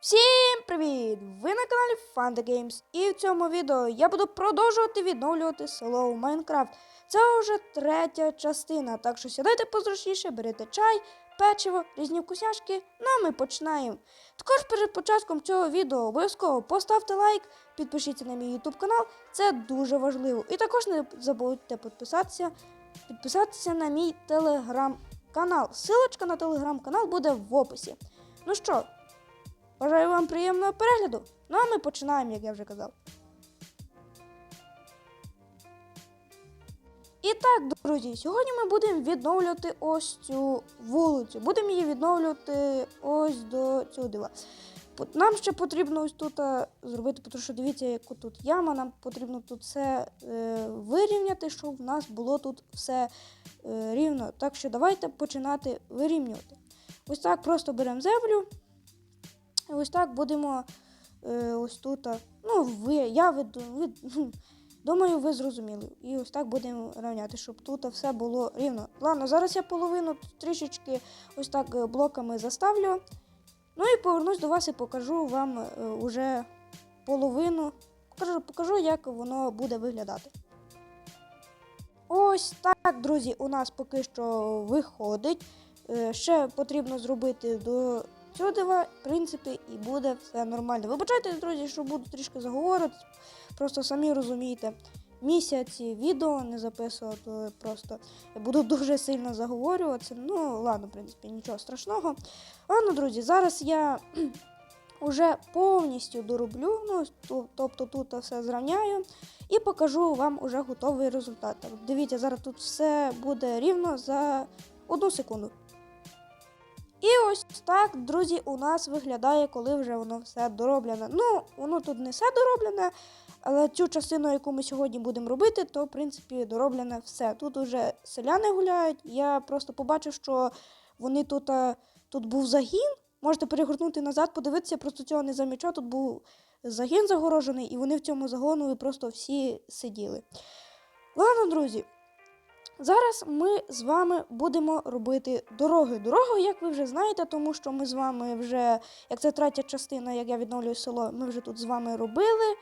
Всім привіт! Ви на каналі Funda Games і в цьому відео я буду продовжувати відновлювати село у Майнкрафт. Це вже третя частина, так що сідайте позручніше, берете чай, печиво, різні вкусняшки, ну а ми починаємо. Також перед початком цього відео обов'язково поставте лайк, підпишіться на мій YouTube канал, це дуже важливо. І також не забудьте підписатися, підписатися на мій телеграм-канал. Силочка на телеграм-канал буде в описі. Ну що, Бажаю вам приємного перегляду. Ну а ми починаємо, як я вже казав. І так, друзі, сьогодні ми будемо відновлювати ось цю вулицю. Будемо її відновлювати ось до сюди. Пот- Нам ще потрібно ось тут зробити, тому що дивіться, яку тут яма. Нам потрібно тут все е, вирівняти, щоб в нас було тут все е, рівно. Так що давайте починати вирівнювати. Ось так просто беремо землю. Ось так будемо е, ось тут. Ну, ви, я веду, ви, думаю, ви зрозуміли. І ось так будемо рівняти, щоб тут все було рівно. Ладно, зараз я половину трішечки ось так е, блоками заставлю. Ну і повернусь до вас і покажу вам е, уже половину. Покажу, покажу, як воно буде виглядати. Ось так, друзі, у нас поки що виходить. Е, Ще потрібно зробити до цього в принципі, і буде все нормально. Вибачайте, друзі, що буду трішки заговорити. Просто самі розумієте, місяці відео не записувати, просто я буду дуже сильно заговорюватися. Ну, ладно, в принципі, нічого страшного. Ладно, друзі, зараз я вже повністю дороблю, ну, тобто тут все зрівняю, і покажу вам уже готовий результат. Дивіться, зараз тут все буде рівно за одну секунду. І ось так, друзі, у нас виглядає, коли вже воно все дороблене. Ну, воно тут не все дороблене, але цю частину, яку ми сьогодні будемо робити, то в принципі дороблене все. Тут уже селяни гуляють. Я просто побачив, що вони тут, а, тут був загін. Можете перегорнути назад, подивитися, просто цього не замічав. Тут був загін загорожений, і вони в цьому загону просто всі сиділи. Ладно, друзі, Зараз ми з вами будемо робити дороги. Дорогу, як ви вже знаєте, тому що ми з вами вже, як це третя частина, як я відновлюю село, ми вже тут з вами робили.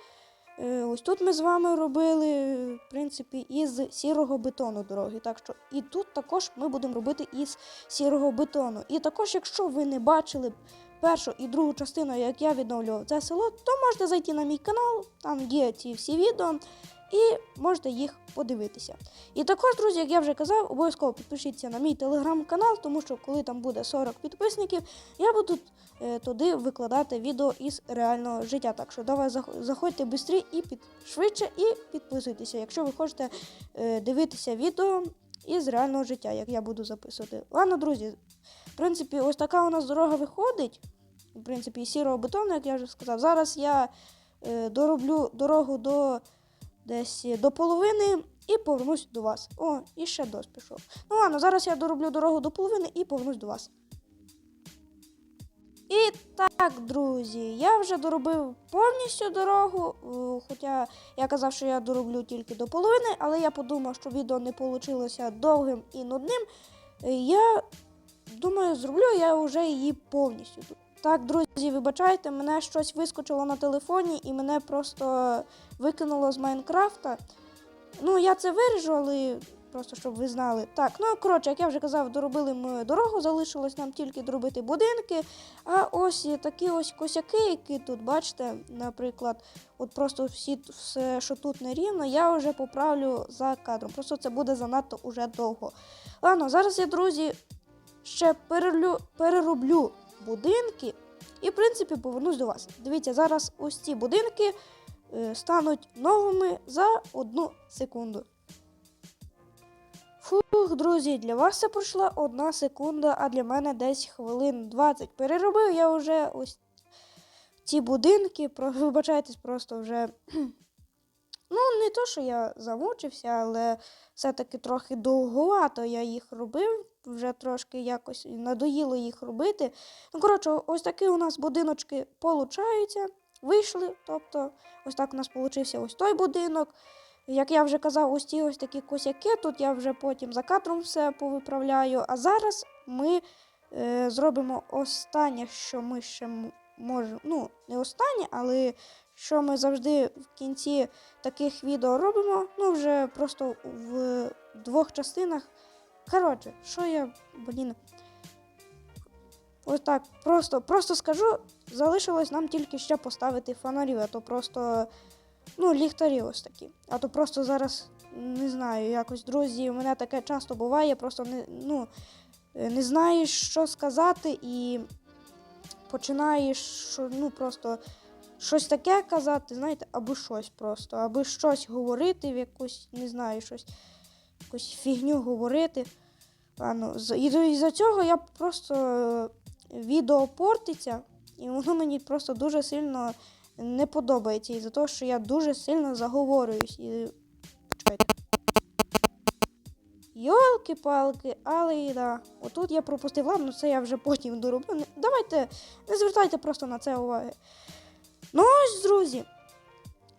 Е, Ось тут ми з вами робили, в принципі, із сірого бетону дороги. Так що і тут також ми будемо робити із сірого бетону. І також, якщо ви не бачили першу і другу частину, як я відновлював це село, то можете зайти на мій канал, там є ці всі відео, і можете їх подивитися. І також, друзі, як я вже казав, обов'язково підпишіться на мій телеграм-канал, тому що коли там буде 40 підписників, я буду е, туди викладати відео із реального життя. Так що давай зах- заходьте швидше і під швидше і підписуйтеся, якщо ви хочете е, дивитися відео із реального життя, як я буду записувати. Ладно, друзі, в принципі, ось така у нас дорога виходить. В принципі, сірого бетону, як я вже сказав. Зараз я е, дороблю дорогу до десь до половини і повернусь до вас. О, і ще дощ пішов. Ну ладно, зараз я дороблю дорогу до половини і повернусь до вас. І так, друзі, я вже доробив повністю дорогу. е, Хоча я казав, що я дороблю тільки до половини, але я подумав, що відео не вийшло довгим і нудним. Е, Я думаю, зроблю я вже її повністю. Так, друзі, вибачайте, мене щось вискочило на телефоні і мене просто викинуло з Майнкрафта. Ну, я це виріжу, але просто щоб ви знали. Так, ну коротше, як я вже казав, доробили ми дорогу, залишилось нам тільки доробити будинки. А ось такі ось косяки, які тут, бачите, наприклад, от просто всі все, що тут нерівно, я вже поправлю за кадром. Просто це буде занадто уже довго. Ладно, зараз я, друзі, ще перелю, перероблю будинки і, в принципі, повернусь до вас. Дивіться, зараз ось ці будинки е, стануть новими за одну секунду. Фух, друзі, для вас це пройшла одна секунда, а для мене десь хвилин 20. Переробив я вже ось ці будинки. Вибачайтесь, просто вже. Ну, не то, що я замучився, але все-таки трохи довгувато я їх робив. Вже трошки якось надоїло їх робити. Ну, коротше, ось такі у нас будиночки получаються, вийшли. Тобто, ось так у нас получився ось той будинок. Як я вже казав, ось ці ось такі косяки. Тут я вже потім за кадром все повиправляю. А зараз ми е, зробимо останнє, що ми ще м- може, ну, не останнє, але що ми завжди в кінці таких відео робимо, ну, вже просто в двох частинах. Коротше, що я, блін. Ось так, просто, просто скажу, залишилось нам тільки ще поставити фонарів, а то просто, ну, ліхтарі ось такі. А то просто зараз не знаю, якось, друзі, у мене таке часто буває, просто не, ну, не знаєш, що сказати, і починаєш, ну, просто щось таке казати, знаєте, або щось просто, аби щось говорити, в якусь, не знаю, щось, якусь фігню говорити. Ладно, з- і, за цього я просто е, відео портиться, і воно мені просто дуже сильно не подобається. І за те, що я дуже сильно заговорююсь. І... Йолки-палки, але і да. Отут я пропустив, ладно, це я вже потім дороблю. Давайте, не звертайте просто на це уваги. Ну ось, друзі,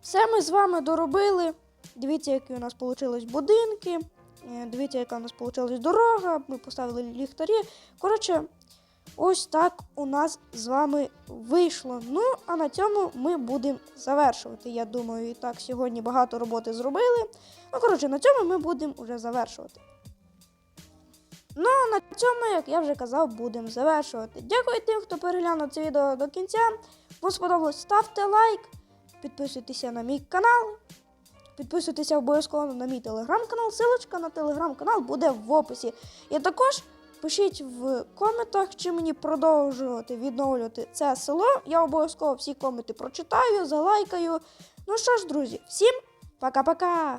все ми з вами доробили. Дивіться, які у нас вийшли будинки. Е, Дивіться, яка у нас вийшла дорога. Ми поставили ліхтарі. Коротше, ось так у нас з вами вийшло. Ну, а на цьому ми будемо завершувати. Я думаю, і так сьогодні багато роботи зробили. Ну, коротше, на цьому ми будемо вже завершувати. Ну, а на цьому, як я вже казав, будемо завершувати. Дякую тим, хто переглянув це відео до кінця. Вам сподобалось, ставте лайк, підписуйтеся на мій канал. Підписуйтеся обов'язково на мій телеграм-канал. Силочка на телеграм-канал буде в описі. І також пишіть в коментах, чи мені продовжувати відновлювати це село. Я обов'язково всі коменти прочитаю, залайкаю. Ну що ж, друзі, всім пока-пока!